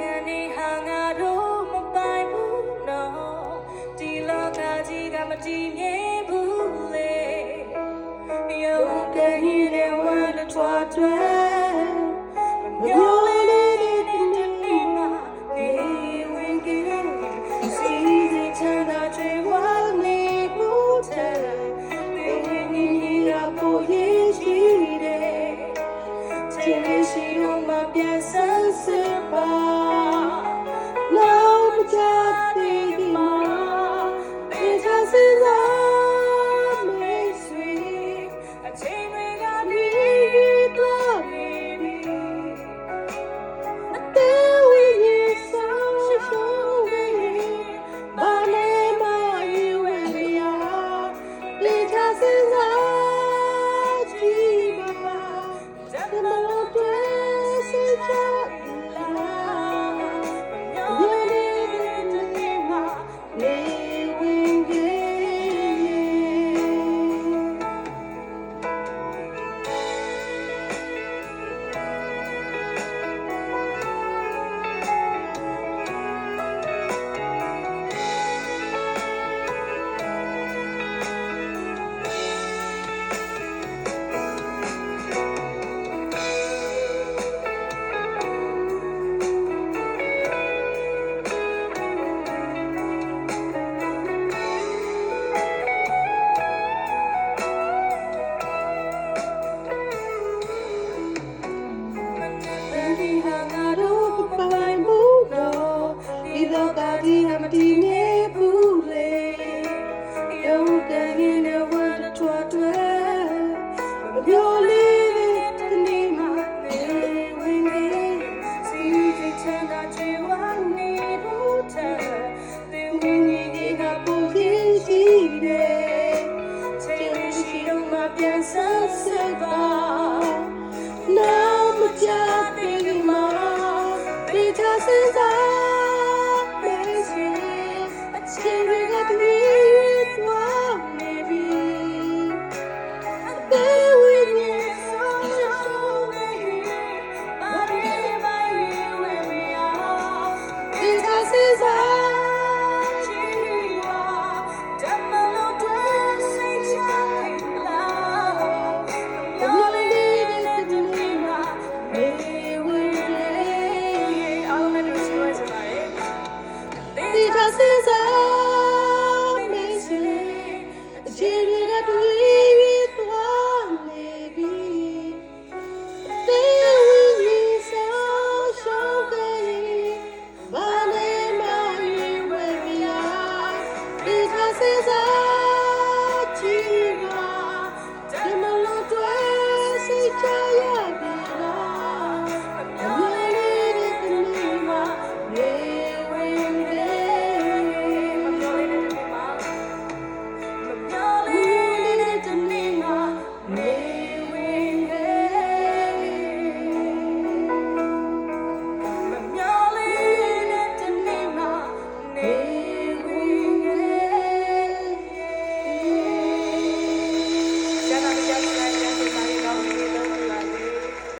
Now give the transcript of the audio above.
ခြင်းဒီဟာငါတို့မပိုင်ဘူးနော်ဒီလောကကြီးကမတည်မြဲဘူးလေ You can hear the wind to you. တွေက